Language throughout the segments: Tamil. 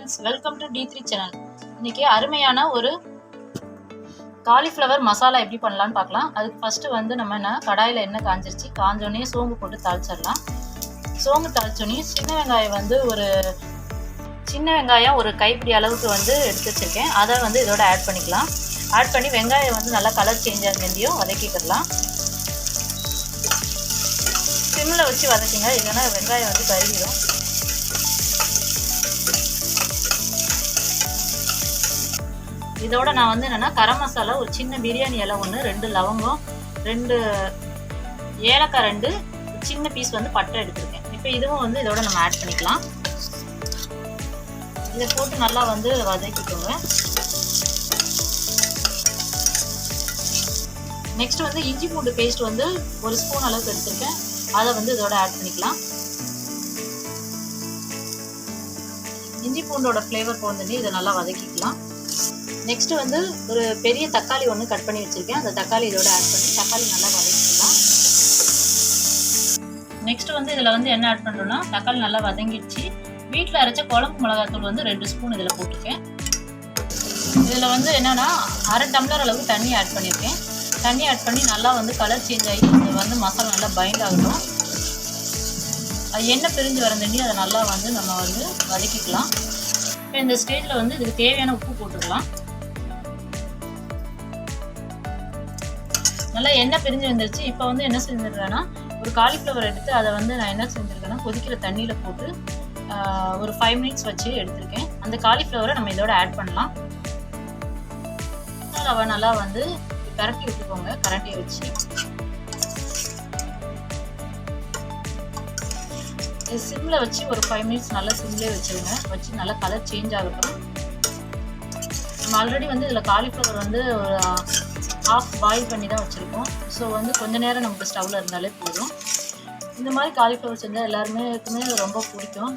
Friends welcome to T three channel இன்னைக்கு அருமையான ஒரு காலிஃப்ளவர் மசாலா எப்படி பண்ணலான்னு பார்க்கலாம். அதுக்கு ஃபஸ்ட்டு வந்து நம்ம என்ன கடாயில் எண்ணெய் காஞ்சிருச்சு. காஞ்சோடனே சோம்பு போட்டு தாளிச்சிடலாம். சோம்பு தாளிச்சோடனே சின்ன வெங்காயம் வந்து ஒரு சின்ன வெங்காயம் ஒரு கைப்பிடி அளவுக்கு வந்து எடுத்து வச்சுருக்கேன். அதை வந்து இதோட ஆட் பண்ணிக்கலாம். ஆட் பண்ணி வெங்காயம் வந்து நல்லா கலர் சேஞ்ச் ஆகிருந்தையும் வதக்கிக்கிடலாம். சிம்மில் வச்சு வதக்குங்க. இல்லைன்னா வெங்காயம் வந்து கருகிடும். இதோட நான் வந்து என்னென்னா கரம் மசாலா ஒரு சின்ன பிரியாணி இலை ஒன்று ரெண்டு லவங்கம் ரெண்டு ஏலக்காய் ரெண்டு சின்ன பீஸ் வந்து பட்டை எடுத்திருக்கேன். இப்போ இதுவும் வந்து இதோட நம்ம ஆட் பண்ணிக்கலாம். இதை போட்டு நல்லா வந்து வதக்கிக்கோங்க. நெக்ஸ்ட் வந்து இஞ்சி பூண்டு பேஸ்ட் வந்து ஒரு ஸ்பூன் அளவுக்கு எடுத்திருக்கேன். அதை வந்து இதோட ஆட் பண்ணிக்கலாம். இஞ்சி பூண்டோட ஃப்ளேவர் போந்தோடனே இதை நல்லா வதக்கிக்கலாம். நெக்ஸ்ட் வந்து ஒரு பெரிய தக்காளி ஒன்று கட் பண்ணி வச்சுருக்கேன். அந்த தக்காளி இதோட ஆட் பண்ணி தக்காளி நல்லா வதக்கிக்கலாம் நெக்ஸ்ட் வந்து இதில் வந்து என்ன ஆட் பண்ணுறோன்னா தக்காளி நல்லா வதங்கிடுச்சு. வீட்டில் அரைச்ச குழம்பு மிளகாத்தூள் வந்து ரெண்டு ஸ்பூன் இதில் போட்டிருக்கேன். இதில் வந்து என்னென்னா அரை டம்ளர் அளவுக்கு தண்ணி ஆட் பண்ணியிருக்கேன் தண்ணி ஆட் பண்ணி நல்லா வந்து கலர் சேஞ்ச் ஆகி இது வந்து மசாலா நல்லா பைண்ட் ஆகணும் அது எண்ணெய் பிரிஞ்சு வர தண்ணி அதை நல்லா வந்து நம்ம வந்து வதக்கிக்கலாம். இப்போ இந்த ஸ்டேஜில் வந்து இதுக்கு தேவையான உப்பு போட்டுக்கலாம். நல்லா எண்ணெய் பிரிஞ்சு வந்துருச்சு. இப்போ வந்து என்ன செஞ்சிருக்கேன்னா ஒரு காலிஃப்ளவர் எடுத்து அதை வந்து நான் என்ன செஞ்சுருக்கேன்னா கொதிக்கிற தண்ணியில் போட்டு ஒரு ஃபைவ் மினிட்ஸ் வச்சு எடுத்திருக்கேன். அந்த காலிஃப்ளவரை நம்ம இதோட ஆட் பண்ணலாம். ரவை நல்லா வந்து பரட்டி விட்டுக்கோங்க கரண்டியை வச்சு. சிம்மில் வச்சு ஒரு ஃபைவ் மினிட்ஸ் நல்லா சிம்லேயே வச்சுருங்க. வச்சு நல்லா கலர் சேஞ்ச் ஆகட்டும். நம்ம ஆல்ரெடி வந்து இதில் காலிஃப்ளவர் வந்து ஒரு ஹாஃப் பாயில் பண்ணி தான் வச்சுருக்கோம். ஸோ வந்து கொஞ்ச நேரம் நமக்கு ஸ்டவ்வில் இருந்தாலே போதும். இந்த மாதிரி காலிஃப்ளவர் செஞ்சால் எல்லாருமேக்குமே ரொம்ப பிடிக்கும்.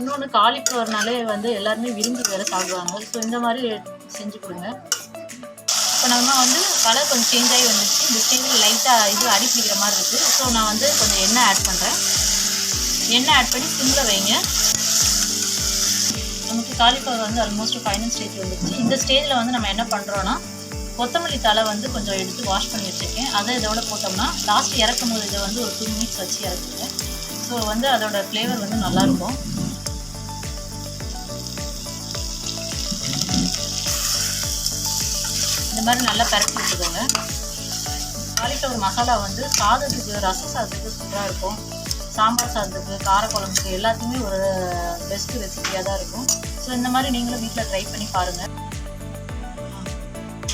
இன்னொன்று காலிஃப்ளவர்னாலே வந்து எல்லாருமே விரும்பி வேறு சாப்பிடுவாங்க. ஸோ இந்த மாதிரி செஞ்சு கொடுங்க. இப்போ நம்ம வந்து கலர் கொஞ்சம் சேஞ்ச் ஆகி வந்துச்சு இந்த ஸ்டேஜில் லைட்டாக இது அடி பிடிக்கிற மாதிரி இருக்குது ஸோ நான் வந்து கொஞ்சம் எண்ணெய் ஆட் பண்ணுறேன் எண்ணெய் ஆட் பண்ணி சிம்மில் வைங்க. காலிஃப்ளவர் வந்து ஆல்மோஸ்ட் ஃபைனல் ஸ்டேஜ் வந்துருச்சு. இந்த ஸ்டேஜில் வந்து நம்ம என்ன பண்ணுறோன்னா கொத்தமல்லி தலை வந்து கொஞ்சம் எடுத்து வாஷ் பண்ணி வச்சுருக்கேன். அதை இதோட போட்டோம்னா லாஸ்ட் இறக்கும் போது இதை வந்து ஒரு டூ மினிட்ஸ் வச்சு இறக்குங்க. ஸோ வந்து அதோட ஃப்ளேவர் வந்து நல்லாயிருக்கும். இந்த மாதிரி நல்லா பரப்பி விட்டுக்கோங்க. காலிஃப்ளவர் மசாலா வந்து சாதத்துக்கு ரச சாதத்துக்கு சூப்பராக இருக்கும். சாம்பார் சாதத்துக்கு காரக்குழம்புக்கு எல்லாத்துக்குமே ஒரு பெஸ்ட் ரெசிபியாக தான் இருக்கும். ஸோ இந்த மாதிரி நீங்களும் வீட்டில் ட்ரை பண்ணி பாருங்கள்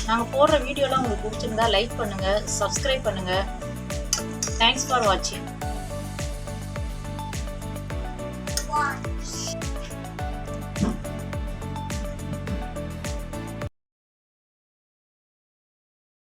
நாங்கள் போடுற வீடியோலாம் உங்களுக்கு பிடிச்சிருந்தா லைக் பண்ணுங்கள் சப்ஸ்கிரைப் பண்ணுங்கள் தேங்க்ஸ் ஃபார் வாட்சிங்